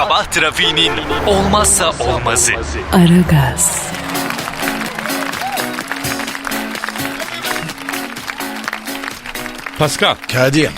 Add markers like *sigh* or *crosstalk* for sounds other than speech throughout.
Sabah trafiğinin olmazsa olmazı. Aragaz, Pascal. Kadir.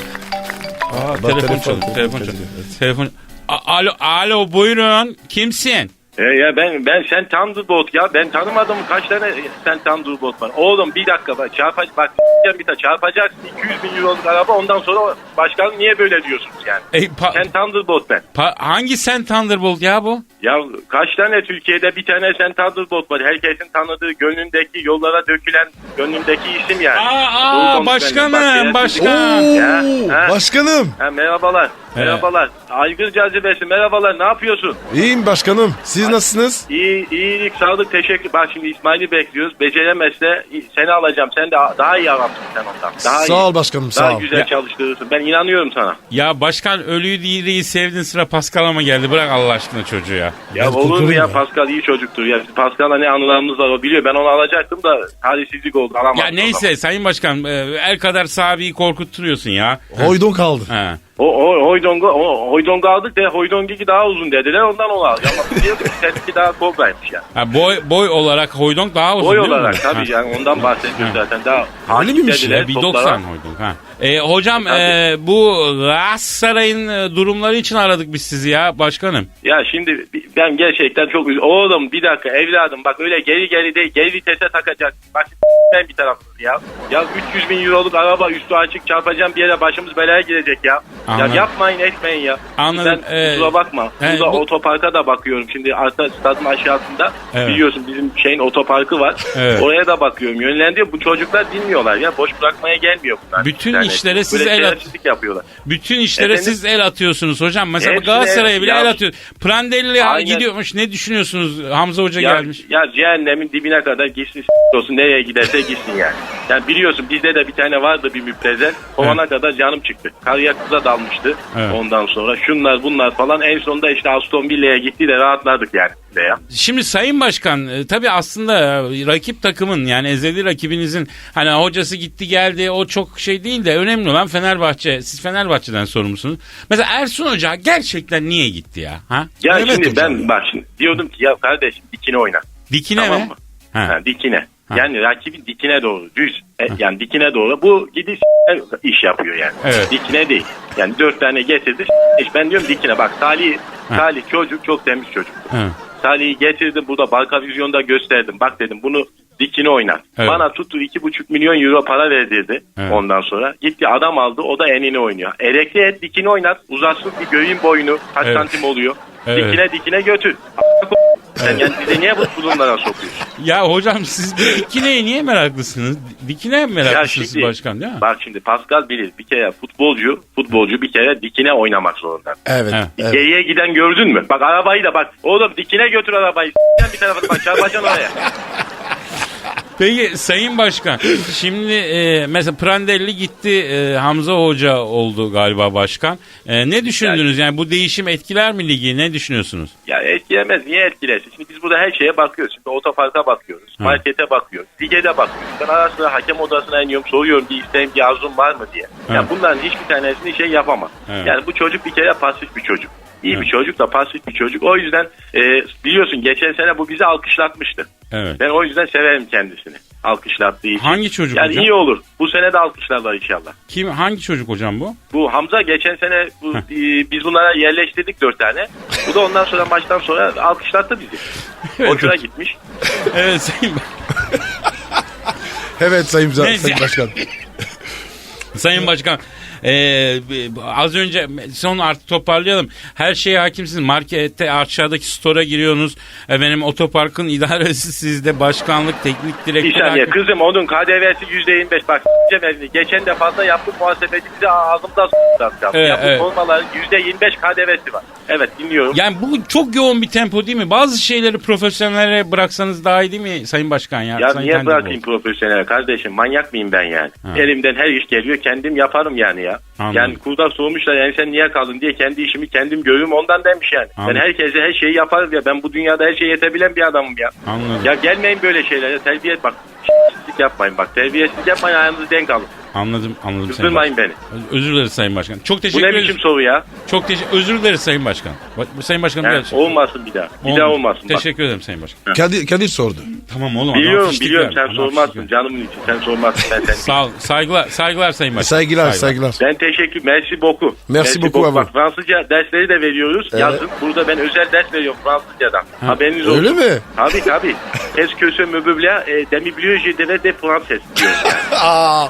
Aa, telefon telefon, çalıyor. telefon çalıyor. Telefon. Alo, alo buyurun. Kimsin? E ya ben ben sen Thunderbolt ya ben tanımadım kaç tane sen Thunderbolt var. Oğlum bir dakika bak çarpa bak bir tane çarpacaksın 200 bin euroluk araba ondan sonra başkanım niye böyle diyorsunuz yani. E, Sen Thunderbolt ben. pa- hangi sen Thunderbolt ya bu? Ya kaç tane Türkiye'de bir tane sen Thunderbolt var. Herkesin tanıdığı gönlündeki yollara dökülen gönlündeki isim yani. Aa, aa başkanım. Bak, başkan. Ya, ha. Başkanım. Ha, merhabalar. Merhabalar. Aygır cazibesi merhabalar ne yapıyorsun? İyiyim başkanım. Siz nasılsınız? İyi, iyilik, sağlık, teşekkür. Bak şimdi İsmail'i bekliyoruz. Beceremezse seni alacağım. Sen de daha iyi adamsın sen ondan. Daha Sağ iyi. ol başkanım Daha sağ ol. güzel Ya- çalıştırırsın. Ben inanıyorum sana. Ya başkan ölüyü diriyi sevdin sıra Pascal'a mı geldi? Bırak Allah aşkına çocuğu ya. *laughs* Ya Ben olur mu ya ya. Pascal iyi çocuktur. Ya Pascal'la ne anılarımız var o biliyor. Ben onu alacaktım da talihsizlik oldu. Alamadım Ya neyse sayın başkan e, el kadar sahabeyi korkutturuyorsun ya. Hoydon kaldı. Ha. O, o Hoydong'u o, Hoydong'u aldık de Hoydong'u daha uzun dediler ondan onu aldık. Ama biliyorsun *laughs* seninki daha kobraymış ya. Ha, boy boy olarak Hoydong daha uzun Boy değil mi? olarak tabii Ha. yani ondan bahsediyoruz Ha. zaten. Daha Öyle miymiş Ya, bir toplara. 90 Hoydong. Ha. E, hocam e, bu Galatasaray'ın e, durumları için aradık biz sizi ya başkanım. Ya şimdi ben gerçekten çok üzüldüm. Oğlum bir dakika evladım bak öyle geri geri değil geri vitese takacak. Bak ben bir tarafım ya. Ya 300 bin euroluk araba üstü açık çarpacağım bir yere başımız belaya girecek ya. Anladım. Ya yapmayın etmeyin ya. Anladım. Ben Ee, kusura bakma. he, Burada bu- otoparka da bakıyorum. Şimdi arka stadın aşağısında Evet. biliyorsun bizim şeyin otoparkı var. Evet. Oraya da bakıyorum. Yönlendiriyor. Bu çocuklar dinmiyorlar ya. Boş bırakmaya gelmiyor bunlar. Bütün Yani işlere siz el at- yapıyorlar. Bütün işlere Efendim? siz el atıyorsunuz hocam. Mesela Hepsine- Galatasaray'a bile Ya- el atıyor. Prandelli Aynen. gidiyormuş. Ne düşünüyorsunuz? Hamza Hoca Ya, gelmiş. ya cehennemin dibine kadar gitsin olsun nereye giderse gitsin yani. Yani biliyorsun bizde de bir tane vardı bir müptezel. Kovana kadar canım çıktı. Karıya kıza dalmıştı. Evet. Ondan sonra şunlar bunlar falan en sonunda işte Aston Villa'ya gitti de rahatladık yani. Ya. Şimdi Sayın Başkan e, tabii aslında e, rakip takımın yani ezeli rakibinizin hani hocası gitti geldi o çok şey değil de önemli olan Fenerbahçe. Siz Fenerbahçe'den sorumlusunuz. Mesela Ersun Hoca gerçekten niye gitti ya? Ha? Ya Evet şimdi hocam ben bak şimdi diyordum ki ya kardeşim dikine oyna. Dikine tamam mi? mı? Ha. Ha, dikine. Ha. Yani rakibin dikine doğru düz. E, yani dikine doğru. Bu gidiş iş yapıyor yani. Evet. Dikine değil. Yani dört tane getirdi. iş. Ben diyorum dikine. Bak Salih, Ha. Salih çocuk çok temiz çocuk. Salih'i getirdim burada Balka Vizyon'da gösterdim. Bak dedim bunu dikine oynar. Evet. Bana tuttu iki buçuk milyon euro para verdirdi Evet. ondan sonra. Gitti adam aldı o da enini oynuyor. Erekli et dikine oynar. Uzatsın bir göğün boyunu kaç Evet. santim oluyor. Evet. Dikine dikine götür. Sen yani bize niye bu bulunlara sokuyorsun? Ya hocam siz bu Dikine'ye niye meraklısınız? Dikine mi meraklısınız siz başkan değil mi? Bak şimdi Pascal bilir bir kere futbolcu futbolcu bir kere dikine oynamak zorunda. Evet. Evet. Geriye giden gördün mü? Bak arabayı da bak. Oğlum dikine götür arabayı. Bir tarafa bak çarpacaksın oraya. Peki Sayın Başkan şimdi e, mesela Prandelli gitti e, Hamza Hoca oldu galiba başkan. E, ne düşündünüz yani bu değişim etkiler mi ligi ne düşünüyorsunuz? Ya etkilemez. Niye etkilesin? Şimdi biz burada her şeye bakıyoruz. Şimdi otoparka bakıyoruz. Hı. Markete bakıyoruz. Lige de bakıyoruz. Ben ara sıra hakem odasına iniyorum. Soruyorum bir isteğim bir arzum var mı diye. Ya bunların hiçbir tanesini şey yapamaz. Evet. Yani bu çocuk bir kere pasif bir çocuk. İyi Hı. bir çocuk da pasif bir çocuk. O yüzden e, biliyorsun geçen sene bu bizi alkışlatmıştı. Evet. Ben o yüzden severim kendisini. Alkışlattığı için. Hangi çocuk Yani hocam? iyi olur. Bu sene de alkışlarlar inşallah. Kim hangi çocuk hocam bu? Bu Hamza geçen sene bu, e, biz bunlara yerleştirdik dört tane. Bu da ondan sonra maçtan sonra alkışlattı bizi. Hoşuna gitmiş. *laughs* Evet Sayın, Evet Sayın. Sayın Başkan. Sayın Başkan e, az önce son artık toparlayalım. Her şeye hakimsiniz. Markette aşağıdaki store'a giriyorsunuz. Efendim otoparkın *laughs* idaresi sizde. Başkanlık, teknik Bir direktör. saniye hakim- kızım onun KDV'si yüzde yirmi beş. Bak s**eceğim elini. Geçen defasında yaptık muhasebeci bize ağzımda s**tı. Evet, ya bu evet. yirmi beş KDV'si var. Evet dinliyorum. Yani bu çok yoğun bir tempo değil mi? Bazı şeyleri profesyonellere bıraksanız daha iyi değil mi Sayın Başkan ya? Ya Sayın niye bırakayım profesyonel kardeşim? Manyak mıyım ben yani? Ha. Elimden her iş geliyor kendim yaparım yani ya. Anladım. Yani kurda soğumuşlar yani sen niye kaldın diye kendi işimi kendim görürüm ondan demiş yani. Anladım. Ben herkese her şeyi yaparım ya. Ben bu dünyada her şeye yetebilen bir adamım ya. Anladım. Ya gelmeyin böyle şeylere terbiye bak. *laughs* s**tlik yapmayın bak terbiyesizlik yapmayın ayağınızı denk alın. Anladım anladım Kızdırmayın beni. Özür dileriz Sayın Başkan. Çok Bu teşekkür ne ederiz. biçim soru ya? Çok teşekkür Özür dileriz Sayın Başkan. Bak, Bu Sayın Başkan Ha, gerçekten. olmasın bir daha. Bir daha olmasın. Bak. Teşekkür ederim Sayın Başkan. Kadir, Kadir sordu. Tamam oğlum. adam Biliyorum fiştik biliyorum ver, sen adam sormazsın fiştik ver. canımın için sen sormazsın ben *laughs* seni. Sağ ol. Saygılar, saygılar Sayın Başkan. Saygılar saygılar. Ben teşekkür, merci beaucoup. Merci beaucoup, abi. Bak Fransızca dersleri de veriyoruz. Evet. Yazın burada ben özel ders veriyorum Fransızcadan. Haberiniz olsun. Öyle mi? Tabii tabii. Qu'est-ce que ce meuble e, demi biliyor je devais de français diyor. *laughs* Aa,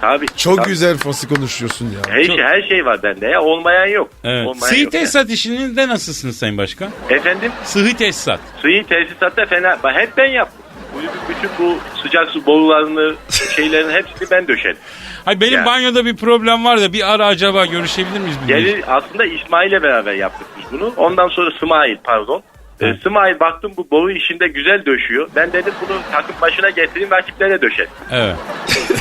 Tabii. çok tabii. güzel Fransız konuşuyorsun ya. Her Çok- şey, her şey var bende ya. Olmayan yok. Evet. Olmayan Sıhhi yok yani. tesisat işinde nasılsınız Sayın Başkan? Efendim? Sıhhi tesisat. Suyu tesisatta fena. Hep ben yaptım. Bütün bu sıcak su borularını, şeylerin hepsini ben döşedim. Hay benim Yani. banyoda bir problem var da bir ara acaba görüşebilir miyiz? Gelir aslında İsmail'le beraber yaptık biz bunu. Ondan sonra Smail pardon. Evet. Smail baktım bu boru işinde güzel döşüyor. Ben dedim bunu takım başına getireyim rakiplere döşelim. Evet.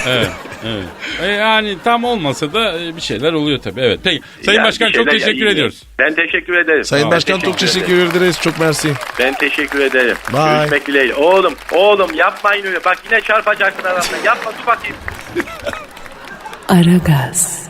evet. Evet. *laughs* E yani tam olmasa da e, bir şeyler oluyor tabii. Evet. Peki. Sayın Yani Başkan bir çok şeyler teşekkür yani- ediyoruz. Ben teşekkür ederim. Sayın Başkan çok ederim. teşekkür ederiz. Çok mersi. Ben teşekkür ederim. Bye. Görüşmek dileğiyle. Oğlum, oğlum yapmayın öyle. Bak yine çarpacaksın adamla. Yapma dur bakayım. Aragaz.